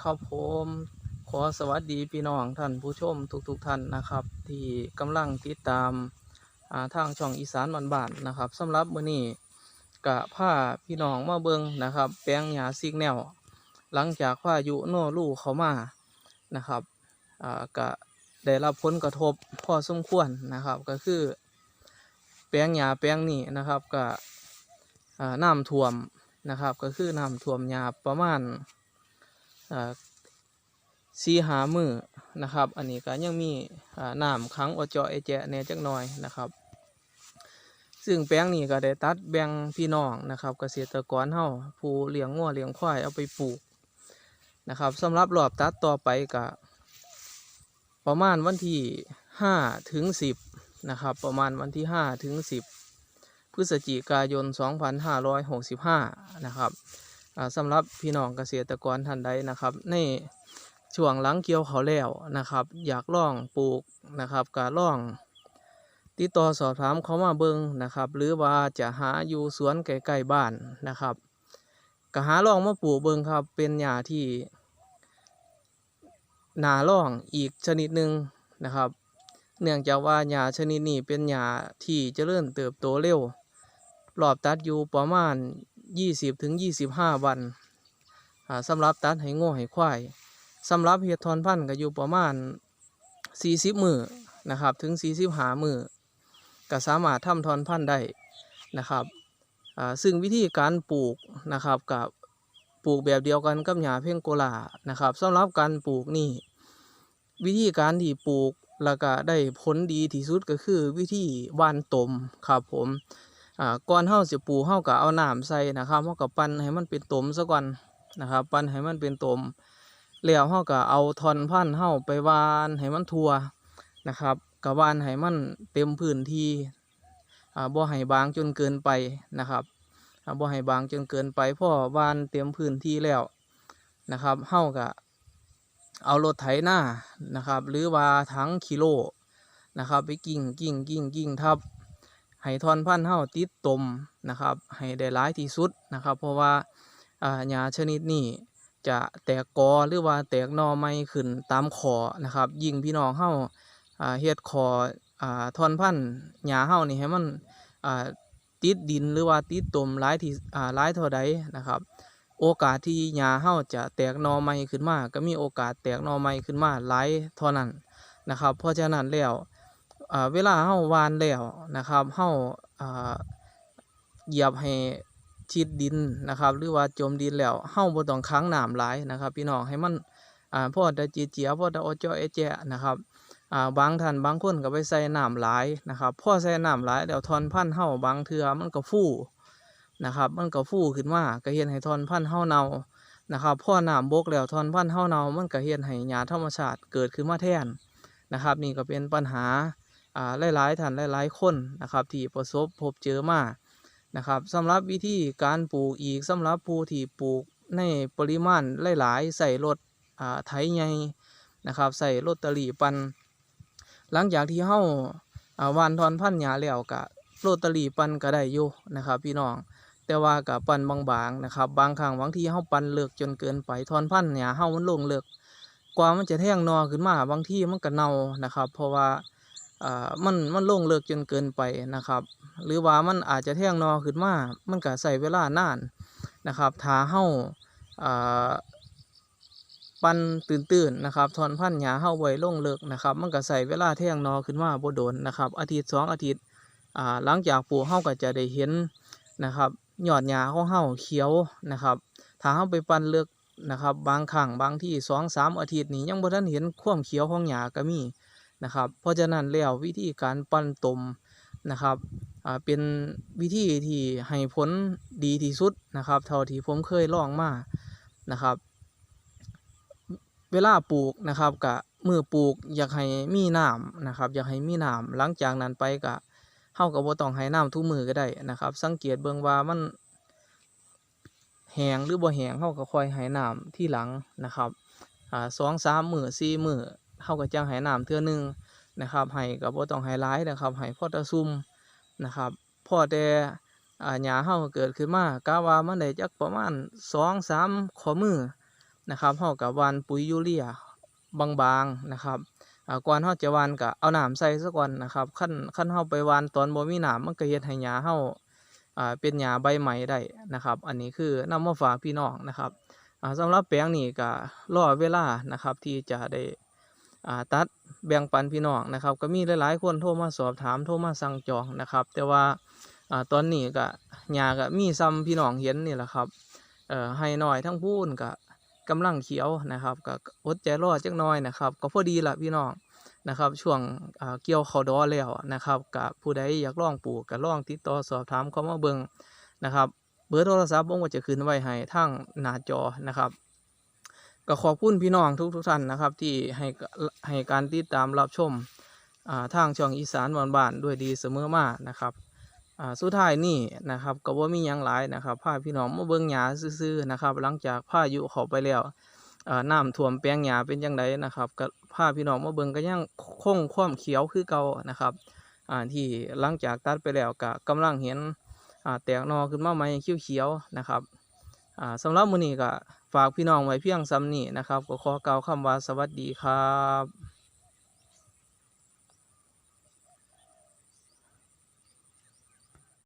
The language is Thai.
ครับผมขอสวัสดีพี่น้องท่านผู้ชมทุกๆทท่านนะครับ ที่กำลังติดตามาทางช่องอีสานบ้านนะครับสำหรับมื้อนี้กะผ้าพี่น้องมาเบิงนะครับ แปลงหญ้าซิกแนว หลังจากพายุโนรูเข้ามานะครับกะได้รับผลกระทบพอสมควรนะครับ ก็คือ แปลงหญ้าแปลงนี้นะครับก็อ่าน้ำท่วมนะครับ ก็คือน้ำท่วมหญ้าประมาณ สีหามือนะครับ อันนี้ก็ยังมีอ่าน้ำขังอจาะไอแจแน่จักหน่อยนะครับ ซึ่งแปลงนี้ก็ได้ตัดแบ่งพี่น้องนะครับเกษตรกรเฮาผู้เลี้ยงงัวเลี้ยงควายเอาไปปลูกนะครับสำหรับรอบตัดต่อไปก็ประมาณวันที่ห้าถึงสิบนะครับประมาณวันที่ห้าถึงสิบพฤศจิกายน 2565 นะครับอ่า สำหรับพี่น้องเกษตรกรท่านใดนะครับ ในช่วงหลังเกี่ยวเขาแล้วนะครับ อยากลองปลูกนะครับก็ลอง ติดต่อสอบถามเขามาเบิงนะครับ หรือว่าจะหาอยู่สวนใกล้ๆบ้านนะครับก็หาลองมาปลูกเบิงครับเป็นหญ้าที่หนาล่องอีกชนิดหนึ่งนะครับ เนื่องจากว่าหญ้าชนิดนี้เป็นหญ้าที่จเจริญเติบโตเร็วรอบตัดอยู่ประมาณ 20ถึง25 วันอ่าสำหรับตัดให้งัวให้ควายสำหรับเฮ็ดทอนพันธุ์ก็อยู่ประมาณ 40 มือนะครับถึง 45 มือก็สามารถทำทอนพันธุ์ได้นะครับซึ่งวิธีการปลูกนะครับกับปลูกแบบเดียวกันกับหญ้าเพ่งโกลานะครับสำหรับการปลูกนี่วิธีการที่ปลูกแล้วก็ได้ผลดีที่สุดก็คือวิธีว่านตมครับผม อ่าก่อนเฮาสิปลูกเฮาก็เอาน้ำใส่นะครับเฮาก็ปั้นให้มันเป็นตมซะก่อนนะครับปั้นให้มันเป็นตมแล้วเฮาก็เอาทอนพันเฮาไปวานให้มันทั่วนะครับก็หวานให้มันเต็มพื้นที่อ่าบ่ให้บางจนเกินไปนะครับอ่าบ่ให้บางจนเกินไปพอวานเต็มพื้นที่แล้วนะครับเฮาก็เอารถไถหน้านะครับ หรือว่าถังกิโลนะครับ ไปกิ่งกิ่งกิ่งกิ่งทับ ให้ทอนพันธุ์เฮาติดตมนะครับให้ได้หลายที่สุดนะครับ เพราะว่าอ่าหญ้าชนิดนี้จะแตกกอหรือว่าแตกนอใหม่ขึ้นตามขอนะครับ ยิ่งพี่น้องเฮาอ่าเฮ็ดขออ่าทอนพันธุ์หญ้าเฮานี่ให้มันอ่าติดดินหรือว่าติดตมหลายที่อ่าหลายเท่าใดนะครับ โอกาสที่หญ้าเฮาจะแตกนอใหม่ขึ้นมาก็มีโอกาสแตกนอใหม่ขึ้นมาหลายเท่านั้นนะครับ เพราะฉะนั้นแล้ว เวลาเฮาวานแล้วนะครับเฮาอ่าเหยียบให้ชิดดินนะครับหรือว่าจมดินแล้วเฮาบ่ต้องค้างน้ำหลายนะครับ พี่น้องให้มันอ่าพอได้เจียๆพอได้ออจ้อแอแจะนะครับอ่าบางท่านบางคนก็ไปใส่น้ำหลายนะครับพอใส่น้ำหลายแล้วทอนพันธ์เฮาบางเทือมันก็ฟู่นะครับ มันก็ฟูขึ้นมาก็เฮ็ดให้ทอนพันธ์เฮาเน่านะครับพอน้ำบกแล้วทอนพันธ์เฮาเน่ามันก็เฮ็ดให้หญ้าธรรมชาติเกิดขึ้นมาแทนนะครับ นี่ก็เป็นปัญหา อ่าหลายๆท่านหลายๆคนนะครับที่ประสบพบเจอมานะครับสำหรับวิธีการปลูกอีกสำหรับผู้ที่ปลูกในปริมาณหลายๆใส่รถอ่าไถใหญ่นะครับใส่รถตะลีปัน หลังจากที่เฮาอ่าวานทอนพันธุ์หญ้าแล้วก็โรตารีปันก็ได้อยู่นะครับ พี่น้องแต่ว่ากับปันบางๆนะครับ บางครั้งบางทีเฮาปันเลิกจนเกินไปทอนพันธุ์หญ้าเฮามันลงเลิกกว่ามันจะแทงหนอขึ้นมาบางที่มันก็เน่านะครับ เพราะว่า มันมันลงเลิกจนเกินไปนะครับ หรือว่ามันอาจจะแท่งนอขึ้นมามันก็ใส่เวลานานนะครับถ้าเฮาอ่าปันตื่นๆนะครับถอนพันหญ้าเฮาไว้ลงเลิกนะครับ มันก็ใส่เวลาแท่งนอขึ้นมาบ่โดนนะครับ อาทิตย์สองอาทิตย์อ่าหลังจากปลูกเฮาก็จะได้เห็นนะครับยอดหญ้าของเฮาเขียวนะครับถ้าเฮาไปปันเลิกนะครับ บางครั้งบางที่สองสามอาทิตย์นี้ยังบ่ทันเห็นความเขียวของหญ้าก็มี นะครับ เพราะฉะนั้นแล้ววิธีการปั้นตมนะครับอ่าเป็นวิธีที่ให้ผลดีที่สุดนะครับ เท่าที่ผมเคยลองมานะครับ เวลาปลูกนะครับกะมือปลูกอยากให้มีน้ำนะครับ อยากให้มีน้ำหลังจากนั้นไปกะเฮาก็บ่ต้องให้น้ำทุกมือก็ได้นะครับ สังเกตเบิ่งว่ามันแหงหรือบ่แหงเฮาก็ค่อยให้น้ำที่หลังนะครับอ่าสองสามมือสี่มือ เฮาก็จังให้น้ำเทื่อหนึงนะครับให้ก็บ่ต้องให้หลายนะครับให้พอแต่ซุ่มนะครับพอแต่อ่าหญ้าเฮาเกิดขึ้นมากะว่ามันได้จักประมาณ2-3ข้อมือนะครับเฮากับวานปุ๋ยยูเรียบางๆนะครับก่อนเฮาจะวานก็เอาน้ำใส่ซะก่อนนะครับคันคันเฮาไปวานตอนบ่มีน้ำมันก็เฮ็ดให้หญ้าเฮาอ่าเป็นหญ้าใบใหม่ได้นะครับ อันนี้คือนำมาฝากพี่น้องนะครับอ่าสำหรับแปลงนี้ก็รอเวลานะครับที่จะได้ ตัดแบ่งปันพี่น้องนะครับ ก็มีหลายๆคนโทรมาสอบถามโทรมาสั่งจองนะครับ แต่ว่าอาตอนนี้ก็หญ้าก็มีซ้ำพี่น้องเห็นนี่แหละครับเอ่อให้หน้อยทั้งพูนก็กำลังเขียวนะครับก็อดใจรอดจักหน้อยนะครับ ก็พอดีละพี่น้องนะครับ ช่วงอ่าเกี่ยวเขาวดอแล้วนะครับกับผู้ใดอยากลองปลูกก็ลองติดต่อสอบถามเข้ามาเบิงนะครับ เบอร์โทรศัพท์ผมก็จะขึ้นไว้ให้ทางหน้าจอนะครับ ก็ขอบคุณพี่น้องทุกทุกท่านนะครับ ที่ให้ให้การติดตามรับชมทางช่องอีสานบ้านด้วยดีเสมอมานะครับสุดท้ายนี่นะครับก็บ่มียังหลายนะครับพาพี่น้องมาเบิ่งหญ้าซื่อๆนะครับ หลังจากพายุเข้าไปแล้วน้ำท่วมแปลงหญ้าเป็นจังไดนะครับก็พาพี่น้องมาเบิ่งก็ยังคงความเขียวคือเก่านะครับที่หลังจากตัดไปแล้วก็กำลังเห็นแตกนอขึ้นมาใหม่เขียวๆนะครับ อ่าสำหรับมื้อนี้ก็ฝากพี่น้องไว้เพียงซ้ำนี้นะครับ ก็ขอกล่าวคำว่าสวัสดีครับ